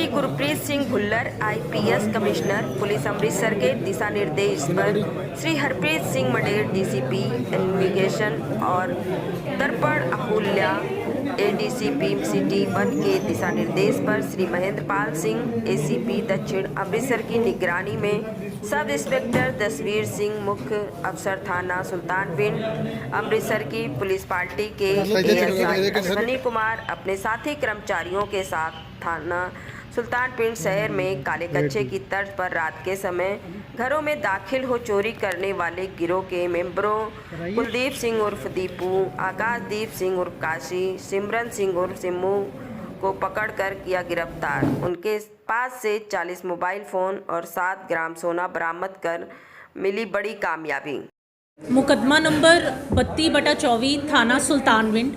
Shri Gurpreet Singh Bhullar IPS commissioner police Amritsar के दिशा निर्देश पर श्री हरप्रीत सिंह मडेर डीसीपी इन्वेस्टिगेशन और दर्पण अहुल्या एडीसीपी सिटी वन के दिशा निर्देश पर श्री महेंद्र पाल सिंह एसीपी दक्षिण अमृतसर की निगरानी में सब इंस्पेक्टर दसवीर सिंह मुख्य अफसर थाना सुल्तानविंड अमृतसर की पुलिस पार्टी के एएसआई अश्वनी कुमार अपने साथी कर्मचारियों के साथ थाना सुल्तानपुर शहर में काले हम्म। कच्चे की तर्ज पर रात के समय घरों में दाखिल हो चोरी करने वाले गिरोह के मेंबरों कुलदीप सिंह उर्फ़ दीपू आकाशदीप सिंह उर्फ़ काशी सिमरन सिंह उर्फ़ सिमू को पकड़कर किया गिरफ़्तार। उनके पास से 40 मोबाइल फ़ोन और 7 ग्राम सोना बरामद कर मिली बड़ी कामयाबी। मुकदमा नंबर बत्ती बटा चौबीस थाना सुल्तानविंड।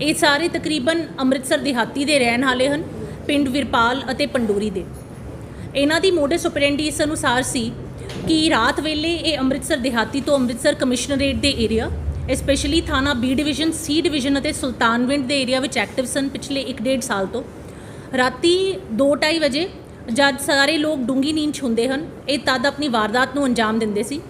ਇਹ ਸਾਰੇ ਤਕਰੀਬਨ ਅੰਮ੍ਰਿਤਸਰ ਦਿਹਾਤੀ ਦੇ ਰਹਿਣ ਵਾਲੇ ਹਨ, ਪਿੰਡ ਵਿਰਪਾਲ ਅਤੇ ਪੰਡੂਰੀ ਦੇ। ਇਹਨਾਂ ਦੀ ਮੋਡਸ ਆਪਰੈਂਡੀ ਇਸ ਅਨੁਸਾਰ ਸੀ ਕਿ ਰਾਤ ਵੇਲੇ ਇਹ ਅੰਮ੍ਰਿਤਸਰ ਦਿਹਾਤੀ ਤੋਂ ਅੰਮ੍ਰਿਤਸਰ ਕਮਿਸ਼ਨਰੇਟ ਦੇ ਏਰੀਆ ਸਪੈਸ਼ਲੀ ਥਾਣਾ ਬੀ ਡਿਵੀਜ਼ਨ ਸੀ ਡਿਵੀਜ਼ਨ ਅਤੇ ਸੁਲਤਾਨਵਿੰਡ ਦੇ ਏਰੀਆ ਵਿੱਚ ਐਕਟਿਵ ਸਨ ਪਿਛਲੇ 1.5 ਸਾਲ ਤੋਂ। ਰਾਤੀ 2:30 ਵਜੇ ਜਦ ਸਾਰੇ ਲੋਕ ਡੂੰਗੀ ਨੀਂਦ 'ਚ ਹੁੰਦੇ ਹਨ, ਇਹ ਤਦ ਆਪਣੀ ਵਾਰਦਾਤ ਨੂੰ ਅੰਜਾਮ ਦਿੰਦੇ ਸੀ।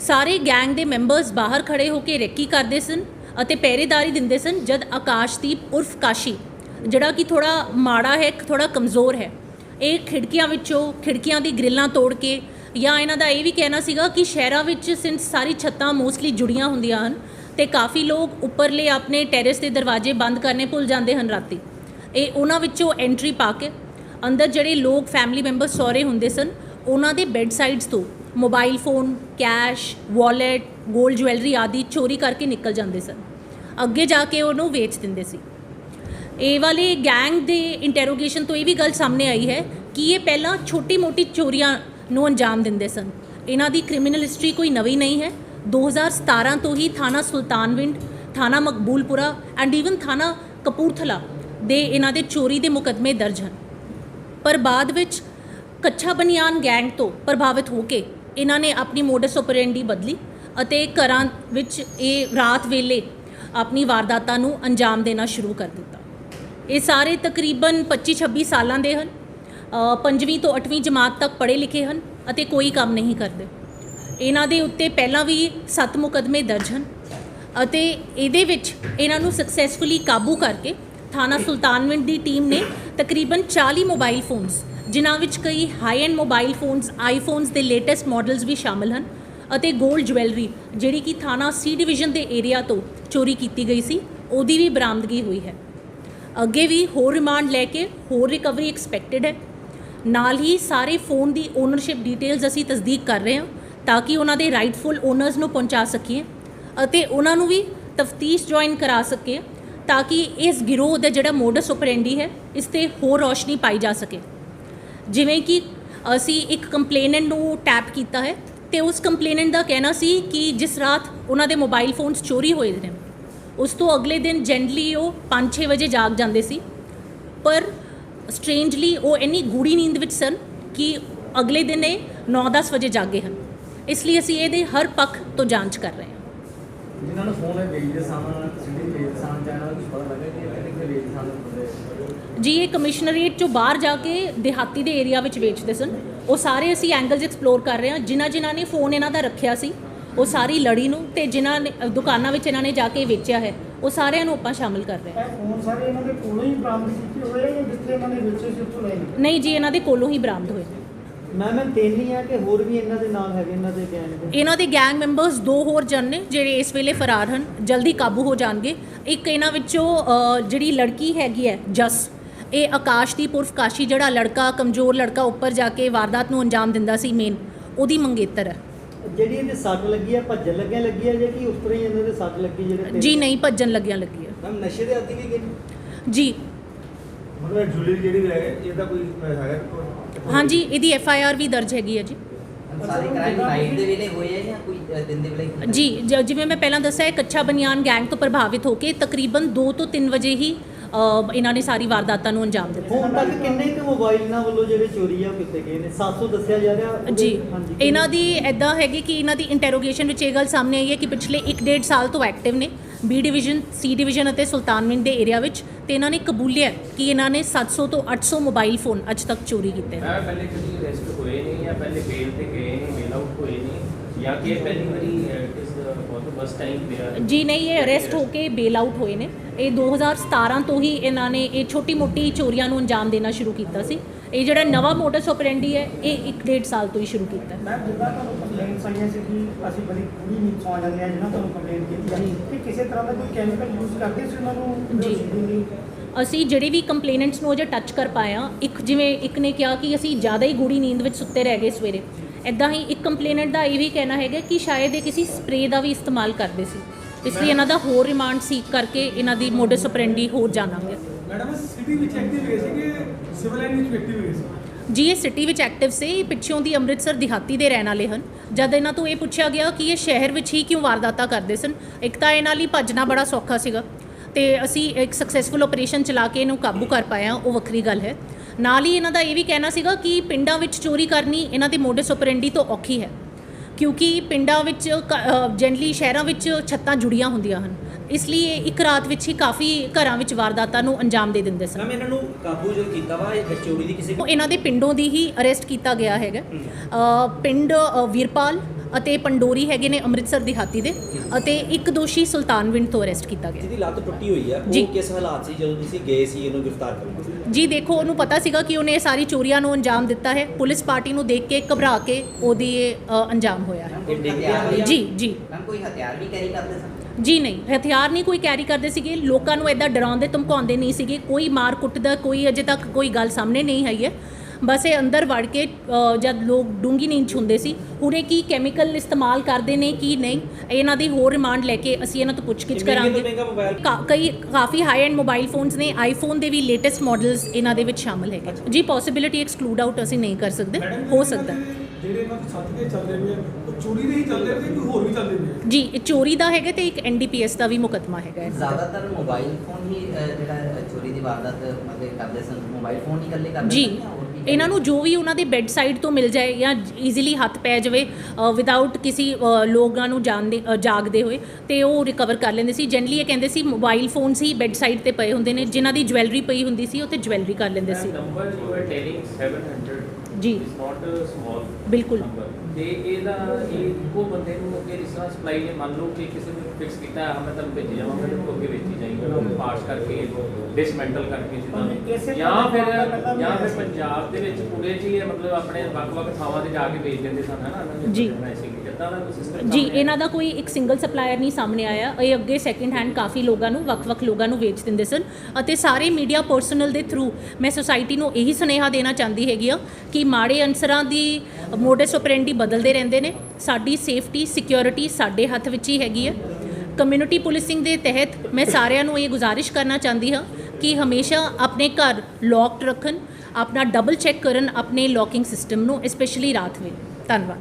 ਸਾਰੇ ਗੈਂਗ ਦੇ ਮੈਂਬਰਸ ਬਾਹਰ ਖੜੇ ਹੋ ਕੇ ਰੈਕੀ ਕਰਦੇ ਸਨ। ਅਤੇ ਪਹਿਰੇਦਾਰੀ ਦਿੰਦੇ ਸਨ ਜਦ ਆਕਾਸ਼ਦੀਪ ਉਰਫ ਕਾਸ਼ੀ, ਜਿਹੜਾ ਕਿ ਥੋੜਾ ਮਾੜਾ ਹੈ ਥੋੜਾ ਕਮਜ਼ੋਰ ਹੈ। ਇਹ ਖਿੜਕੀਆਂ ਵਿੱਚੋਂ, ਖਿੜਕੀਆਂ ਦੀ ਗ੍ਰਿਲਾਂ ਤੋੜ ਕੇ ਜਾਂ ਇਹਨਾਂ ਦਾ ਇਹ ਵੀ ਕਹਿਣਾ ਸੀਗਾ ਕਿ ਸ਼ਹਿਰਾਂ ਵਿੱਚ ਸਿੰਸ ਸਾਰੀ ਛੱਤਾਂ ਮੋਸਟਲੀ ਜੁੜੀਆਂ ਹੁੰਦੀਆਂ ਹਨ, ਤੇ ਕਾਫੀ ਲੋਕ ਉੱਪਰਲੇ ਆਪਣੇ ਟੈਰੇਸ ਦੇ ਦਰਵਾਜ਼ੇ ਬੰਦ ਕਰਨੇ ਭੁੱਲ ਜਾਂਦੇ ਹਨ ਰਾਤੀ। ਇਹ ਉਹਨਾਂ ਵਿੱਚੋਂ ਐਂਟਰੀ ਪਾ ਕੇ ਅੰਦਰ ਜਿਹੜੇ ਲੋਕ ਫੈਮਿਲੀ ਮੈਂਬਰ ਸੌਰੇ ਹੁੰਦੇ ਸਨ, ਉਹਨਾਂ ਦੇ ਬੈੱਡ ਸਾਈਡਸ ਤੋਂ ਮੋਬਾਈਲ ਫੋਨ ਕੈਸ਼ ਵਾਲਟ 골ਡ ਜੁਐਲਰੀ ਆਦਿ ਚੋਰੀ ਕਰਕੇ ਨਿਕਲ ਜਾਂਦੇ ਸਨ। ਅੱਗੇ ਜਾ ਕੇ ਉਹਨੂੰ ਵੇਚ ਦਿੰਦੇ ਸੀ। ਇਹ ਵਾਲੇ ਗੈਂਗ ਦੇ ਇੰਟਰੋਗੇਸ਼ਨ ਤੋਂ ਇਹ ਵੀ ਗੱਲ ਸਾਹਮਣੇ ਆਈ ਹੈ ਕਿ ਇਹ ਪਹਿਲਾਂ ਛੋਟੀ-ਮੋਟੀ ਚੋਰੀਆਂ ਨੂੰ ਅੰਜਾਮ ਦਿੰਦੇ ਸਨ। ਇਹਨਾਂ ਦੀ ਕ੍ਰਿਮੀਨਲ ਹਿਸਟਰੀ ਕੋਈ ਨਵੀਂ ਨਹੀਂ ਹੈ। 2017 ਤੋਂ ਹੀ ਥਾਣਾ ਸੁਲਤਾਨਵਿੰਡ, ਥਾਣਾ ਮਕਬੂਲਪੁਰਾ ਐਂਡ ਈਵਨ ਥਾਣਾ ਕਪੂਰਥਲਾ ਦੇ ਇਹਨਾਂ ਦੇ ਚੋਰੀ ਦੇ ਮੁਕੱਦਮੇ ਦਰਜ ਹਨ। ਪਰ ਬਾਅਦ ਵਿੱਚ ਕੱਛਾ ਬਨਿਆਨ ਗੈਂਗ ਤੋਂ ਪ੍ਰਭਾਵਿਤ ਹੋ ਕੇ ਇਹਨਾਂ ਨੇ ਆਪਣੀ ਮੋਡਸ ਆਪਰੈਂਡੀ ਬਦਲੀ ਅਤੇ ਘਰਾਂ ਵਿੱਚ ਇਹ ਰਾਤ ਵੇਲੇ ਆਪਣੀ ਵਾਰਦਾਤਾਂ ਨੂੰ ਅੰਜਾਮ ਦੇਣਾ ਸ਼ੁਰੂ ਕਰ ਦਿੱਤਾ। ਇਹ ਸਾਰੇ ਤਕਰੀਬਨ 25-26 ਸਾਲਾਂ ਦੇ ਹਨ। ਪੰਜਵੀਂ ਤੋਂ 8ਵੀਂ ਜਮਾਤ ਤੱਕ ਪੜ੍ਹੇ ਲਿਖੇ ਹਨ ਅਤੇ ਕੋਈ ਕੰਮ ਨਹੀਂ ਕਰਦੇ। ਇਹਨਾਂ ਦੇ ਉੱਤੇ ਪਹਿਲਾਂ ਵੀ 7 ਮੁਕੱਦਮੇ ਦਰਜ ਹਨ ਅਤੇ ਇਹਦੇ ਵਿੱਚ ਇਹਨਾਂ ਨੂੰ ਸਕਸੈਸਫੁਲੀ ਕਾਬੂ ਕਰਕੇ ਥਾਣਾ ਸੁਲਤਾਨਵਿੰਡ ਦੀ ਟੀਮ ਨੇ ਤਕਰੀਬਨ 40 ਮੋਬਾਈਲ ਫੋਨਸ, ਜਿਨ੍ਹਾਂ ਵਿੱਚ ਕਈ high end mobile phones iPhones ਦੇ ਲੇਟੈਸਟ ਮਾਡਲਸ ਵੀ ਸ਼ਾਮਲ ਹਨ ਅਤੇ 골ਡ ਜੁਐਲਰੀ ਜਿਹੜੀ ਕਿ ਥਾਣਾ ਸੀ ਡਿਵੀਜ਼ਨ ਦੇ ਏਰੀਆ ਤੋਂ ਚੋਰੀ ਕੀਤੀ ਗਈ ਸੀ, ਉਹਦੀ ਵੀ ਬਰਾਮਦਗੀ ਹੋਈ ਹੈ। ਅੱਗੇ ਵੀ ਹੋਰ ਰਿਮਾਂਡ ਲੈ ਕੇ ਹੋਰ ਰਿਕਵਰੀ ਐਕਸਪੈਕਟਡ ਹੈ। ਨਾਲ ਹੀ ਸਾਰੇ ਫੋਨ ਦੀ ਓਨਰਸ਼ਿਪ ਡਿਟੇਲਸ ਅਸੀਂ ਤਸਦੀਕ ਕਰ ਰਹੇ ਹਾਂ, ਤਾਂ ਕਿ ਉਹਨਾਂ ਦੇ ਰਾਈਟਫੁਲ ਓਨਰਸ ਨੂੰ ਪਹੁੰਚਾ ਸਕੀਏ ਅਤੇ ਉਹਨਾਂ ਨੂੰ ਵੀ ਤਫਤੀਸ਼ ਜੁਆਇਨ ਕਰਾ ਸਕੀਏ, ਤਾਂ ਕਿ ਇਸ ਗਿਰੋਹ ਦਾ ਜਿਹੜਾ ਮੋਡਸ ਆਪਰੈਂਡੀ ਹੈ, ਇਸ ਤੇ ਹੋਰ ਰੋਸ਼ਨੀ ਪਾਈ ਜਾ ਸਕੇ। ਜਿਵੇਂ ਕਿ ਅਸੀਂ ਇੱਕ ਕੰਪਲੇਨੈਂਟ ਨੂੰ ਟੈਪ ਕੀਤਾ ਹੈ ਤੇ ਉਸ ਕੰਪਲੇਨੈਂਟ ਦਾ ਕਹਿਣਾ ਸੀ ਕਿ ਜਿਸ ਰਾਤ ਉਹਨਾਂ ਦੇ ਮੋਬਾਈਲ ਫੋਨਸ ਚੋਰੀ ਹੋਏ ਨੇ, ਉਸ ਤੋਂ ਅਗਲੇ ਦਿਨ ਜੈਂਟਲੀ ਉਹ 5-6 ਵਜੇ ਜਾਗ ਜਾਂਦੇ ਸੀ। ਪਰ ਸਟ੍ਰੇਂਜਲੀ ਉਹ ਇੰਨੀ ਗੂੜੀ ਨੀਂਦ ਵਿੱਚ ਸਨ ਕਿ ਅਗਲੇ ਦਿਨ ਇਹ 9-10 ਵਜੇ ਜਾਗੇ ਹਨ। ਇਸ ਲਈ ਅਸੀਂ ਇਹਦੇ ਹਰ ਪੱਖ ਤੋਂ ਜਾਂਚ ਕਰ ਰਹੇ ਹਾਂ। ਜਿਨ੍ਹਾਂ ਨੂੰ ਫੋਨ ਹੈ ਵੇਚਦੇ ਸਨ ਸਿੱਧੀ ਵੇਚਦੇ ਸਨ ਜਾਂ ਇਹਨਾਂ ਨੂੰ ਕੁਝ ਪਤਾ ਲੱਗਾ ਕਿ ਇਹ ਕਿੱਥੇ ਵੇਚਦੇ ਸਨ ਬੰਦੇ ਜੀ ਇਹ ਕਮਿਸ਼ਨਰੇਟ ਚੋਂ ਬਾਹਰ ਜਾ ਕੇ ਦਿਹਾਤੀ ਦੇ ਏਰੀਆ ਵਿੱਚ ਵੇਚਦੇ ਸਨ। ਉਹ ਸਾਰੇ ਅਸੀਂ ਐਂਗਲਸ ਐਕਸਪਲੋਰ ਕਰ ਰਹੇ ਹਾਂ। ਜਿਨ੍ਹਾਂ ਜਿਨ੍ਹਾਂ ਨੇ ਫੋਨ ਇਹਨਾਂ ਦਾ ਰੱਖਿਆ ਸੀ ਉਹ ਸਾਰੀ ਲੜੀ ਨੂੰ ਤੇ ਜਿਨ੍ਹਾਂ ਨੇ ਦੁਕਾਨਾਂ ਵਿੱਚ ਇਹਨਾਂ ਨੇ ਜਾ ਕੇ ਵੇਚਿਆ ਹੈ ਉਹ ਸਾਰਿਆਂ ਨੂੰ ਆਪਾਂ ਸ਼ਾਮਿਲ ਕਰ ਰਹੇ ਹਾਂ। ਫੋਨ ਸਾਰੇ ਇਹਨਾਂ ਦੇ ਕੋਲੋਂ ਹੀ ਬਰਾਮਦ ਕੀਤੇ ਹੋਏ ਜਾਂ ਜਿੱਥੇ ਇਹਨਾਂ ਨੇ ਵੇਚੇ ਸੀ ਉੱਥੋਂ ਨੇ ਨਹੀਂ ਜੀ ਇਹਨਾਂ ਦੇ ਕੋਲੋਂ ਹੀ ਬਰਾਮਦ ਹੋਏ। ਨੇ ਮੈਂ ਮੈਂ ਤਿੰਨ ਹੀ ਆ ਕਿ ਹੋਰ ਵੀ ਇਹਨਾਂ ਦੇ ਨਾਲ ਹੈਗੇ ਇਹਨਾਂ ਦੇ ਗੈਂਗ ਦੇ। ਇਹਨਾਂ ਦੇ ਗੈਂਗ ਮੈਂਬਰਸ ਦੋ ਹੋਰ ਜਨ ਨੇ ਜਿਹੜੇ ਇਸ ਵੇਲੇ ਫਰਾਰ ਹਨ ਜਲਦੀ ਕਾਬੂ ਹੋ ਜਾਣਗੇ। ਇੱਕ ਇਹਨਾਂ ਵਿੱਚੋਂ ਅ, ਜਿਹੜੀ ਲੜਕੀ ਹੈਗੀ ਹੈ ਜਸ ਇਹ ਆਕਾਸ਼ਦੀਪ ਉਰਫ ਕਾਸ਼ੀ ਜਿਹੜਾ ਲੜਕਾ ਕਮਜ਼ੋਰ ਲੜਕਾ ਉੱਪਰ ਜਾ ਕੇ ਵਾਰਦਾਤ ਨੂੰ ਅੰਜਾਮ ਦਿੰਦਾ ਸੀ ਮੇਨ ਉਹਦੀ ਮੰਗੇਤਰ ਹੈ। ਜਿਹੜੀ ਇਹਦੇ ਸੱਟ ਲੱਗੀ ਆ ਭੱਜਣ ਲੱਗਿਆ ਲੱਗੀ ਆ ਜੇ ਕਿ ਉਸ ਤਰ੍ਹਾਂ ਹੀ ਇਹਨਾਂ ਦੇ ਸੱਟ ਲੱਗੀ ਜਿਹੜੇ ਜੀ ਨਹੀਂ ਭੱਜਣ ਲੱਗਿਆ ਲੱਗੀ ਹੈ ਮੈਮ ਨਸ਼ੇ ਦੇ ਆਦੀ ਵੀ ਗਏ ਜੀ। ਮਤਲਬ ਜੁਲੀ ਜਿਹੜੀ ਵੀ ਹੈ ਇਹਦਾ ਕੋਈ ਹੈਗਾ ਕੋਈ- ਹਾਂਜੀ ਇਹਦੀ ਐਫ ਆਈ ਆਰ ਵੀ ਦਰਜ ਹੈਗੀ ਹੈ ਜੀ। ਸਾਰੇ ਕ੍ਰਾਈਮ ਨਾਈਟ ਦੇ ਵੇਲੇ ਹੋਏ ਆ ਜਾਂ ਕੋਈ ਅ, ਦਿਨ ਦੇ ਵੇਲੇ ਹੀ? ਹੋਏ? ਜੀ ਜ- ਜਿਵੇਂ ਮੈਂ ਪਹਿਲਾਂ ਦੱਸਿਆ ਹੈ ਕੱਚਾ ਬਨਿਆਨ ਗੈਂਗ ਤੋਂ ਪ੍ਰਭਾਵਿਤ ਹੋ ਕੇ ਤਕਰੀਬਨ 2 ਤੋਂ 3 ਵਜੇ ਹੀ ਅ, ਇਹਨਾਂ ਨੇ ਸਾਰੀ ਵਾਰਦਾਤਾਂ ਨੂੰ ਅੰਜਾਮ ਦਿੱਤਾ। ਹੁਣ ਤੱਕ ਕਿੰਨੇ ਕੁ ਮੋਬਾਈਲ ਇਹਨਾਂ ਵੱਲੋਂ ਜਿਹੜੇ ਚੋਰੀ ਆ ਉਹ ਕੀਤੇ ਗਏ ਨੇ? 700 ਦੱਸਿਆ ਜਾ ਰਿਹਾ ਉਹਦੇ- ਜੀ ਹਾਂਜੀ ਇਹਨਾਂ ਦੀ ਐਦਾਂ ਹੈਗੀ ਕਿ ਇਹਨਾਂ ਦੀ ਇੰਟਰੋਗੇਸ਼ਨ ਵਿੱਚ ਇਹ ਗੱਲ ਸਾਹਮਣੇ ਆਈ ਹੈ ਕਿ ਪਿਛਲੇ 1.5 ਸਾਲ ਤੋਂ ਐਕਟਿਵ ਨੇ। ਬੀ ਡਿਵੀਜ਼ਨ ਸੀ ਡਿਵੀਜ਼ਨ ਅਤੇ ਸੁਲਤਾਨਵਿੰਡ ਦੇ ਏਰੀਆ ਵਿੱਚ ਤੇ ਇਹਨਾਂ ਨੇ ਕਬੂਲਿਆ ਕਿ ਇਹਨਾਂ ਨੇ 700 ਤੋਂ 800 ਮੋਬਾਈਲ ਫੋਨ ਅੱਜ ਤੱਕ ਚੋਰੀ ਕੀਤੇ ਨੇ। ਮੈਂ ਪਹਿਲੇ ਕਦੀ ਅਰੈਸਟ ਹੋਏ ਨਹੀਂ ਜਾਂ ਪਹਿਲੇ ਬੇਲ ਤੇ ਗਏ ਨਹੀਂ ਮੇਲ ਆਊਟ ਹੋਏ ਨਹੀਂ ਜਾਂ ਕਿ ਇਹ ਪਹਿਲੀ ਵਾਰੀ it is for the first time ਮੇਰਾ ਜੀ ਨਹੀਂ ਇਹ ਅਰੈਸਟ ਹੋ ਕੇ ਬੇਲ ਆਊਟ ਹੋਏ ਨੇ। ਇਹ 2017 ਤੋਂ ਹੀ ਇਹਨਾਂ ਨੇ ਇਹ ਛੋਟੀ ਮੋਟੀ ਚੋਰੀਆਂ ਨੂੰ ਅੰਜਾਮ ਦੇਣਾ ਸ਼ੁਰੂ ਕੀਤਾ ਸੀ। ਇਹ ਜਿਹੜਾ ਨਵਾਂ ਮੋਡਸ ਆਪਰੈਂਡੀ ਹੈ ਇਹ 1.5 ਸਾਲ ਤੋਂ ਹੀ ਸ਼ੁਰੂ ਕੀਤਾ ਹੈ। ਮੈਂ ਜਿੱਦਾਂ ਤੁਹਾਨੂੰ ਕੰਪਲੇਂਟਸ ਆਈਆਂ ਸੀ ਕਿ ਅਸੀਂ ਬੜੀ ਪੂਰੀ ਨੀਂਦ ਸੌ ਜਾਂਦੇ ਆ ਜਿਹਨਾਂ ਤੁਹਾਨੂੰ ਕੰਪਲੇਂਟ ਕੀਤੀ ਹੈ ਕਿ ਕਿਸੇ ਤਰ੍ਹਾਂ ਦਾ ਕੋਈ ਕੈਮੀਕਲ ਯੂਜ਼ ਕਰਦੇ ਸੀ ਉਹਨਾਂ ਨੂੰ ਜੀ। ਅਸੀਂ ਜਿਹੜੇ ਵੀ ਕੰਪਲੇਨੈਂਟਸ ਨੂੰ ਅਜੇ ਟੱਚ ਕਰ ਪਾਇਆ ਇੱਕ ਜਿਵੇਂ ਇੱਕ ਨੇ ਕਿਹਾ ਕਿ ਅਸੀਂ ਜ਼ਿਆਦਾ ਹੀ ਗੂੜੀ ਨੀਂਦ ਵਿੱਚ ਸੁੱਤੇ ਰਹਿ ਗਏ ਸਵੇਰੇ। ਐਦਾਂ ਹੀ ਇੱਕ ਕੰਪਲੇਨੈਂਟ ਦਾ ਇਹ ਵੀ ਕਹਿਣਾ ਹੈਗਾ ਕਿ ਸ਼ਾਇਦ ਇਹ ਕਿਸੇ ਸਪਰੇ ਦਾ ਵੀ ਇਸਤੇਮਾਲ ਕਰਦੇ ਸੀ। ਇਸ ਲਈ ਇਹਨਾਂ ਦਾ ਹੋਰ ਰਿਮਾਂਡ ਸੀਕ ਕਰਕੇ ਇਹਨਾਂ ਦੀ ਮੋਡਸ ਆਪਰੈਂਡੀ ਹੋਰ ਜਾਣਾਂਗੇ। ਮੈਡਮ ਸਿਟੀ ਵਿੱਚ ਐਕਟਿਵ ਹੋਏ ਸੀ ਸਿਵਲ ਲਾਈਨ ਵਿੱਚ ਐਕਟਿਵ ਹੋਏ ਸੀ ਜੀ, ਇਹ ਸਿਟੀ ਵਿੱਚ ਐਕਟਿਵ ਸੀ ਇਹ ਪਿੱਛੋਂ ਦੀ ਅੰਮ੍ਰਿਤਸਰ ਦਿਹਾਤੀ ਦੇ ਰਹਿਣ ਵਾਲੇ ਹਨ। ਜਦ ਇਹਨਾਂ ਤੋਂ ਇਹ ਪੁੱਛਿਆ ਗਿਆ ਕਿ ਇਹ ਸ਼ਹਿਰ ਵਿੱਚ ਹੀ ਕਿਉਂ ਵਾਰਦਾਤਾਂ ਕਰਦੇ ਸਨ, ਇੱਕ ਤਾਂ ਇਹਨਾਂ ਲਈ ਭੱਜਣਾ ਬੜਾ ਸੌਖਾ ਸੀਗਾ ਤੇ ਅਸੀਂ ਇੱਕ ਸਕਸੈਸਫੁਲ ਆਪਰੇਸ਼ਨ ਚਲਾ ਕੇ ਇਹਨੂੰ ਕਾਬੂ ਕਰ ਪਾਏ ਪਾਇਆ ਉਹ ਵੱਖਰੀ ਗੱਲ ਹੈ। ਨਾਲ ਹੀ ਇਹਨਾਂ ਦਾ ਇਹ ਵੀ ਕਹਿਣਾ ਸੀਗਾ ਕਿ ਪਿੰਡਾਂ ਵਿੱਚ ਚੋਰੀ ਕਰਨੀ ਇਹਨਾਂ ਦੇ ਮੋਡਸ ਆਪਰੈਂਡੀ ਤੋਂ ਔਖੀ ਹੈ, ਕਿਉਂਕਿ ਪਿੰਡਾਂ ਵਿੱਚ ਜਨਰਲੀ ਸ਼ਹਿਰਾਂ ਵਿੱਚ ਛੱਤਾਂ ਜੁੜੀਆਂ ਹੁੰਦੀਆਂ ਹਨ। ਇਸ ਲਈ ਇਹ ਇੱਕ ਰਾਤ ਵਿੱਚ ਹੀ ਕਾਫੀ ਘਰਾਂ ਵਿੱਚ ਵਾਰਦਾਤਾਂ ਨੂੰ ਅੰਜਾਮ ਦੇ ਦਿੰਦੇ ਸਨ। ਮੈਮ ਇਹਨਾਂ ਨੂੰ ਕਾਬੂ ਜੋ ਕੀਤਾ ਵਾ ਇਹ ਚੋਰੀ ਦੀ ਕਿਸੇ ਉਹ ਇਹਨਾਂ ਦੇ ਪਿੰਡੋਂ ਦੀ ਹੀ ਅਰੈਸਟ ਕੀਤਾ ਗਿਆ ਹੈਗਾ। ਅ, ਪਿੰਡ ਅ, ਵੀਰਪਾਲ ਅਤੇ ਪੰਡੋਰੀ ਹੈਗੇ ਨੇ ਅੰਮ੍ਰਿਤਸਰ ਦਿਹਾਤੀ ਦੇ ਅਤੇ ਇੱਕ ਦੋਸ਼ੀ ਸੁਲਤਾਨਵਿੰਡ ਤੋਂ ਅਰੈਸਟ ਕੀਤਾ ਗਿਆ। ਜਿਹਦੀ ਲੱਤ ਟੁੱਟੀ ਹੋਈ ਆ। ਜੀ। ਉਹ ਕਿਸ ਹਾਲਾਤ ਸੀ ਜਦੋਂ ਤੁਸੀਂ ਗਏ ਸੀ ਇਹਨੂੰ ਗ੍ਰਿਫਤਾਰ ਕਰਨ ਵਾਸਤੇ? ਜੀ ਦੇਖੋ ਉਹਨੂੰ ਪਤਾ ਸੀਗਾ ਕਿ ਉਹਨੇ ਇਹ ਸਾਰੀ ਚੋਰੀਆਂ ਨੂੰ ਅੰਜਾਮ ਦਿੱਤਾ ਹੈ। ਪੁਲਿਸ ਪਾਰਟੀ ਨੂੰ ਦੇਖ ਕੇ ਘਬਰਾ ਕੇ ਉਹਦੀ ਇਹ ਅ, ਅੰਜਾਮ ਹੋਇਆ ਹੈ। ਹਥਿਆਰ ਵੀ- ਜੀ ਜੀ। ਮੈਮ ਕੋਈ ਹਥਿਆਰ ਵੀ ਕੈਰੀ ਕਰਦੇ ਸਨ? ਜੀ ਨਹੀਂ ਹਥਿਆਰ ਨਹੀਂ ਕੋਈ ਕੈਰੀ ਕਰਦੇ ਸੀਗੇ ਲੋਕਾਂ ਨੂੰ ਐਦਾਂ ਡਰਾਉਂਦੇ ਧਮਕਾਉਂਦੇ ਨਹੀਂ ਸੀਗੇ ਕੋਈ ਮਾਰ ਕੁੱਟ ਦਾ ਕੋਈ ਅਜੇ ਤੱਕ ਕੋਈ ਗੱਲ ਸਾਹਮਣੇ ਨਹੀਂ ਆਈ ਹੈ। ਬਸ ਇਹ ਅੰਦਰ ਵੜ ਕੇ ਜਦ ਲੋਕ ਡੂੰਗੀ ਨੀਂਦ ਹੁੰਦੇ ਸੀ ਹੁਣੇ ਕੀ ਕੈਮੀਕਲ ਇਸਤੇਮਾਲ ਕਰਦੇ ਨੇ ਕੀ ਨਹੀਂ ਇਹਨਾਂ ਦੀ ਹੋਰ ਰਿਮਾਂਡ ਲੈ ਕੇ ਅਸੀਂ ਇਹਨਾਂ ਤੋਂ ਪੁੱਛਗਿੱਛ ਕਰਾਂਗੇ। ਕਈ ਕਾਫੀ ਹਾਈ ਐਂਡ ਮੋਬਾਈਲ ਫੋਨਸ ਨੇ ਆਈਫੋਨ ਦੇ ਵੀ ਲੇਟੈਸਟ ਮਾਡਲਸ ਇਹਨਾਂ ਦੇ ਵਿੱਚ ਸ਼ਾਮਲ ਹੈਗੇ। ਜੀ ਪੋਸਿਬਿਲਿਟੀ ਐਕਸਕਲੂਡ ਆਊਟ ਅਸੀਂ ਨਹੀਂ ਕਰ ਸਕਦੇ ਹੋ ਸਕਦਾ। ਜਿਹੜੇ ਇਹਨਾਂ ਦੇ ਛੱਤ ਤੇ ਚੱਲਦੇ ਪਏ ਆ, ਉਹ ਚੋਰੀ ਦੇ ਹੀ ਚੱਲਦੇ ਪਏ ਕੋਈ ਹੋਰ ਵੀ ਚੱਲਦੇ ਪਏ ਆ? ਜੀ ਇਹ ਚੋਰੀ ਦਾ ਹੈਗਾ ਤੇ ਇੱਕ ਐਨਡੀਪੀਐਸ ਦਾ ਵੀ ਮੁਕੱਦਮਾ ਹੈਗਾ ਹੈ ਜ਼ਿਆਦਾਤਰ ਮੋਬਾਈਲ ਫੋਨ ਹੀ ਜਿਹੜਾ ਦੀ ਵਾਰਦਾਤ ਮਤਲਬ ਕਰਦੇ ਸਨ ਮੋਬਾਈਲ ਫੋਨ ਹੀ ਇਕੱਲੇ ਕਰਦੇ ਜੀ ਇਹਨਾਂ ਨੂੰ ਜੋ ਵੀ ਉਹਨਾਂ ਦੇ ਬੈੱਡ ਸਾਈਡ ਤੋਂ ਮਿਲ ਜਾਏ ਜਾਂ ਈਜ਼ੀਲੀ ਹੱਥ ਪੈ ਜਾਵੇ ਵਿਦਆਊਟ ਕਿਸੇ ਅ, ਲੋਕਾਂ ਨੂੰ ਜਾਣਦੇ ਅ, ਜਾਗਦੇ ਹੋਏ ਤੇ ਉਹ ਰਿਕਵਰ ਕਰ ਲੈਂਦੇ ਸੀ। ਜਨਰਲੀ ਇਹ ਕਹਿੰਦੇ ਸੀ ਮੋਬਾਈਲ ਫੋਨਸ ਹੀ ਬੈੱਡ ਸਾਈਡ ਤੇ ਪਏ ਹੁੰਦੇ ਨੇ ਜਿਨ੍ਹਾਂ ਦੀ ਜਵੈਲਰੀ ਪਈ ਹੁੰਦੀ ਸੀ ਉਹ ਤੇ ਜਵੈਲਰੀ ਕਰ ਲੈਂਦੇ ਸੀ। ਨੰਬਰ ਯੂ ਆਰ ਟੈਲਿੰਗ 700 ਜੀ। ਇਜ਼ ਨਾਟ ਸਮਾਲ ਬਿਲਕੁਲ। ਤੇ ਇਹਦਾ ਇਹ ਇੱਕੋ ਬੰਦੇ ਨੂੰ ਅੱਗੇ ਤਰ੍ਹਾਂ ਸਪਲਾਈ ਨੇ ਮੰਨ ਲਓ ਕਿ ਕਿਸੇ ਨੂੰ ਫਿਕਸ ਕੀਤਾ ਹੈ ਮੈਂ ਤੁਹਾਨੂੰ ਭੇਜੀ ਜਾਵਾਂਗਾ ਤੇ ਅੱਗੇ ਵੇਚੀ ਜਾਏਗਾ ਉਹ ਪਾਸ ਕਰਕੇ ਡਿਸਮੈਂਟਲ ਕਰਕੇ ਜਿੱਦਾਂ ਜਾਂ ਫਿਰ ਜਾਂ ਫਿਰ। ਪੰਜਾਬ ਦੇ ਵਿੱਚ ਪੂਰੇ ਜੀ ਇਹ ਮਤਲਬ ਆਪਣੇ ਵੱਖ-ਵੱਖ ਥਾਵਾਂ ਤੇ ਜਾ ਕੇ ਵੇਚ ਦਿੰਦੇ ਸਨ ਹਨਾ? ਜੀ। ਜੀ ਇਹਨਾਂ ਦਾ ਕੋਈ ਇੱਕ ਸਿੰਗਲ ਸਪਲਾਇਰ ਨਹੀਂ ਸਾਹਮਣੇ ਆਇਆ। ਇਹ ਅੱਗੇ ਸੈਕਿੰਡ ਹੈਂਡ ਕਾਫੀ ਲੋਕਾਂ ਨੂੰ ਵੱਖ-ਵੱਖ ਲੋਕਾਂ ਨੂੰ ਵੇਚ ਦਿੰਦੇ ਸਨ ਅਤੇ ਸਾਰੇ ਮੀਡੀਆ ਪਰਸਨਲ ਦੇ ਥਰੂ ਮੈਂ ਸੁਸਾਇਟੀ ਨੂੰ ਇਹੀ ਸੁਨੇਹਾ ਦੇਣਾ ਚਾਹੁੰਦੀ ਹੈਗੀ ਆ ਕਿ ਮਾੜੇ ਅਨਸਰਾਂ ਦੀ ਮੋਡਸ ਆਪਰੈਂਡੀ ਬਦਲਦੇ ਰਹਿੰਦੇ ਨੇ। ਸਾਡੀ ਸੇਫਟੀ ਸਿਕਿਉਰਿਟੀ ਸਾਡੇ ਹੱਥ ਵਿੱਚ ਹੀ ਹੈਗੀ ਹੈ ਕਮਿਊਨਿਟੀ ਪੁਲਿਸਿੰਗ ਦੇ ਤਹਿਤ ਮੈਂ ਸਾਰਿਆਂ ਨੂੰ ਇਹ ਗੁਜ਼ਾਰਿਸ਼ ਕਰਨਾ ਚਾਹੁੰਦੀ ਹਾਂ ਕਿ ਹਮੇਸ਼ਾ ਆਪਣੇ ਘਰ ਲੌਕਡ ਰੱਖਣ, ਆਪਣਾ ਡਬਲ ਚੈੱਕ ਕਰਨ ਆਪਣੇ ਲੌਕਿੰਗ ਸਿਸਟਮ ਨੂੰ ਸਪੈਸ਼ਲੀ ਰਾਤ ਵੇਲੇ। ਧੰਨਵਾਦ।